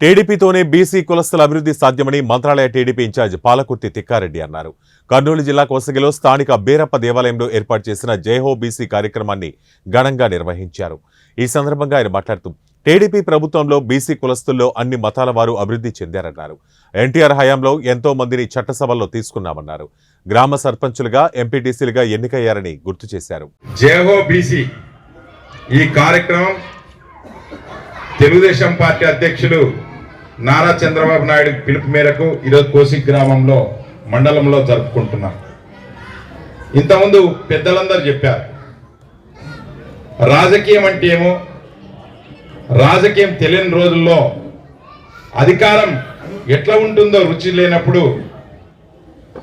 టీడీపీతోనే BC కులస్తుల అభివృద్ధి సాధ్యమని Mantralaya TDP in charge Palakurthi Thikkareddy అన్నారు. కర్నూలు జిల్లా కోసగిలో స్థానిక బీరప్ప దేవాలయంలో ఏర్పాటు చేసిన జయహో బీసీ కార్యక్రమాన్ని ఘనంగా నిర్వహించారు. ఈ సందర్భంగా ఆయన మాట్లాడుతూ టీడీపీ ప్రభుత్వంలో బీసీ కులస్తుల్లో అన్ని మతాల వారు అభివృద్ధి చెందారన్నారు. ఎన్టీఆర్ హయాంలో ఎంతో మందిని చట్టసభల్లో తీసుకున్నామన్నారు. గ్రామ సర్పంచులుగా ఎంపీటీసీలుగా ఎన్నికయ్యారని గుర్తు చేశారు. జేహో బీసీ. ఈ కార్యక్రమం తెలుగుదేశం పార్టీ అధ్యక్షులు నారా చంద్రబాబు నాయుడు పిలుపు మేరకు ఈరోజు కోసి గ్రామంలో మండలంలో జరుపుకుంటున్నాం. ఇంతకుముందు పెద్దలందరూ చెప్పారు రాజకీయం అంటే ఏమో రాజకీయం తెలియని రోజుల్లో అధికారం ఎట్లా ఉంటుందో రుచి లేనప్పుడు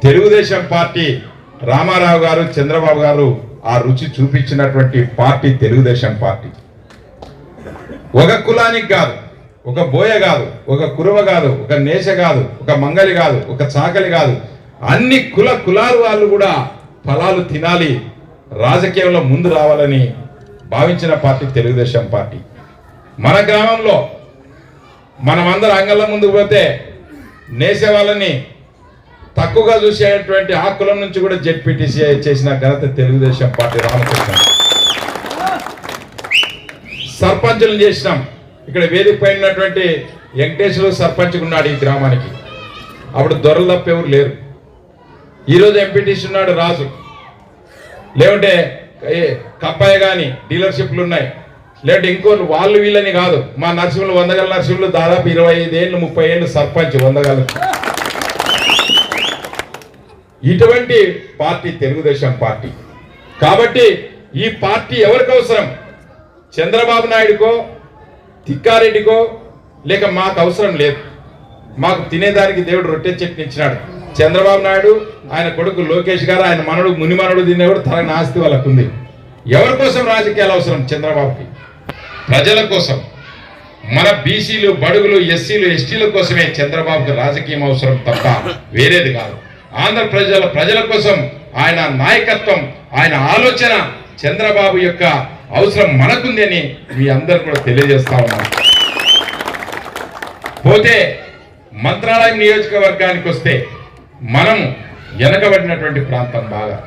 తెలుగుదేశం పార్టీ రామారావు గారు చంద్రబాబు గారు ఆ రుచి చూపించినటువంటి పార్టీ తెలుగుదేశం పార్టీ. ఒక కులానికి కాదు ఒక బోయ కాదు ఒక కురువ కాదు ఒక నేష కాదు ఒక మంగలి కాదు ఒక చాకలి కాదు. అన్ని కుల కులాలు వాళ్ళు కూడా ఫలాలు తినాలి రాజకీయంలో ముందు రావాలని భావించిన పార్టీ తెలుగుదేశం పార్టీ. మన గ్రామంలో మనమందరం అంగళ్ళ ముందుకు పోతే నేసే వాళ్ళని తక్కువగా చూసేటువంటి ఆ కులం నుంచి కూడా జెడ్పీటీసీ చేసిన ఘనత తెలుగుదేశం పార్టీ రామకృష్ణ. సర్పంచులు చేసినాం. ఇక్కడ వేదిక పైన ఉన్నటువంటి వెంకటేశ్వర సర్పంచ్ ఉన్నాడు ఈ గ్రామానికి. అప్పుడు దొరలు తప్ప ఎవరు లేరు. ఈరోజు ఎంపీటీసీ ఉన్నాడు రాజు. లేకుంటే ఏ కప్పాయ కానీ డీలర్షిప్లు ఉన్నాయి. లేదంటే ఇంకో వాళ్ళు వీళ్ళని కాదు. మా నర్సింహులు వందగల నర్సింహులు దాదాపు ఇరవై ఐదు ఏళ్ళు ముప్పై ఏళ్ళు సర్పంచ్ వందగల ఇటువంటి పార్టీ తెలుగుదేశం పార్టీ. కాబట్టి ఈ పార్టీ ఎవరికి అవసరం? చంద్రబాబు నాయుడుకో తిక్కారెడ్డికో లేక మాకు అవసరం లేదు. మాకు తినేదానికి దేవుడు రొట్టె చెట్టు ఇచ్చినాడు. చంద్రబాబు నాయుడు ఆయన కొడుకు లోకేష్ గారు ఆయన మనడు ముని మనడు తినేవాడు తన ఆస్తి వాళ్ళకు ఉంది. ఎవరి కోసం రాజకీయాలు అవసరం చంద్రబాబుకి? ప్రజల కోసం. మన బీసీలు బడుగులు ఎస్సీలు ఎస్టీల కోసమే చంద్రబాబుకి రాజకీయం అవసరం తప్ప వేరేది కాదు. ఆంధ్ర ప్రజల ప్రజల కోసం ఆయన నాయకత్వం ఆయన ఆలోచన చంద్రబాబు యొక్క అవసరం మనకుంది అని మీ అందరు కూడా తెలియజేస్తా ఉన్నాం పోతే మంత్రాలయం నియోజకవర్గానికి వస్తే మనం వెనకబడినటువంటి ప్రాంతం బాగా.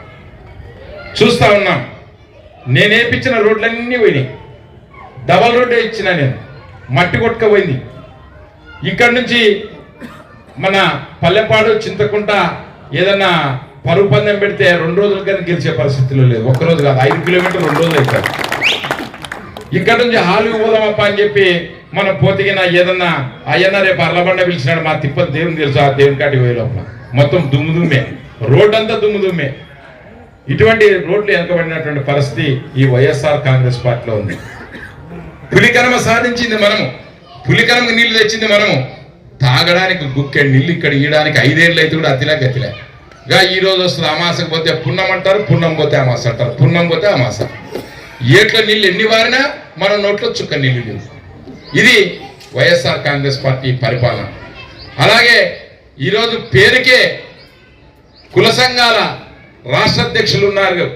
చూస్తా ఉన్నాం. నేనేపించిన రోడ్లన్నీ పోయినాయి. డబల్ రోడ్డే ఇచ్చిన నేను. మట్టి కొట్టుకపోయింది ఇక్కడ నుంచి మన పల్లెపాడు చింతకుంట ఏదన్నా పరుగు పందెం పెడితే రెండు రోజులు కానీ గెలిచే పరిస్థితిలో లేదు. ఒక్కరోజు కాదు ఐదు కిలోమీటర్లు రెండు రోజులు అవుతారు ఇక్కడ నుంచి హాలు పోదామప్ప అని చెప్పి మనం పోతిగిన ఏదన్నా అయ్యన్న రేపు అర్లబండ పిలిచినాడు మా తిప్పతి దేవుని తెలుసు? ఆ దేవుని కాటికి పోయే లోపల. మొత్తం దుమ్ము దుమ్మే. రోడ్ అంతా దుమ్ము దుమ్మే. ఇటువంటి రోడ్లు వెనకబడినటువంటి పరిస్థితి ఈ వైఎస్ఆర్ కాంగ్రెస్ పార్టీలో ఉంది. పులికరమ సాధించింది మనము. పులికరమకు నీళ్ళు తెచ్చింది మనము. తాగడానికి గుక్కెడు నీళ్ళు ఇక్కడ ఇయడానికి ఐదేళ్ళు అయితే కూడా అతిలే గతిలే. గా ఈ రోజు వస్తుంది అమాసకు పోతే పున్నం అంటారు పున్నం పోతే అమాస అంటారు. పున్నం పోతే అమాస. ఏట్ల నీళ్ళు ఎన్ని వారినా మన నోట్లో చుక్క నీళ్ళు లేవు. ఇది వైఎస్ఆర్ కాంగ్రెస్ పార్టీ పరిపాలన. అలాగే ఈరోజు పేరుకే కుల సంఘాల రాష్ట్ర అధ్యక్షులు ఉన్నారు.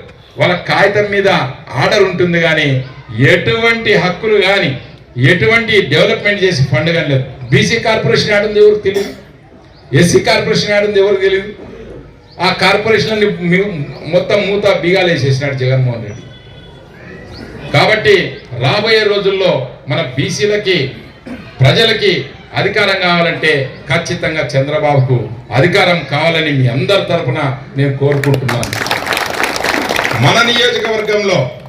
వాళ్ళ కాగితం మీద ఆర్డర్ ఉంటుంది కానీ ఎటువంటి హక్కులు కానీ ఎటువంటి డెవలప్మెంట్ చేసి ఫండ్ కానీ లేదు. బీసీ కార్పొరేషన్ ఆడింది ఎవరికి తెలియదు ఎస్సీ కార్పొరేషన్ ఆడింది ఎవరికి తెలియదు ఆ కార్పొరేషన్ మొత్తం మూత బీగాలు వేసేసినాడు జగన్మోహన్ రెడ్డి. కాబట్టి రాబోయే రోజుల్లో మన బీసీలకి ప్రజలకి అధికారం కావాలంటే ఖచ్చితంగా చంద్రబాబుకు అధికారం కావాలని మీ అందరి తరఫున నేను కోరుకుంటున్నాను. మన నియోజకవర్గంలో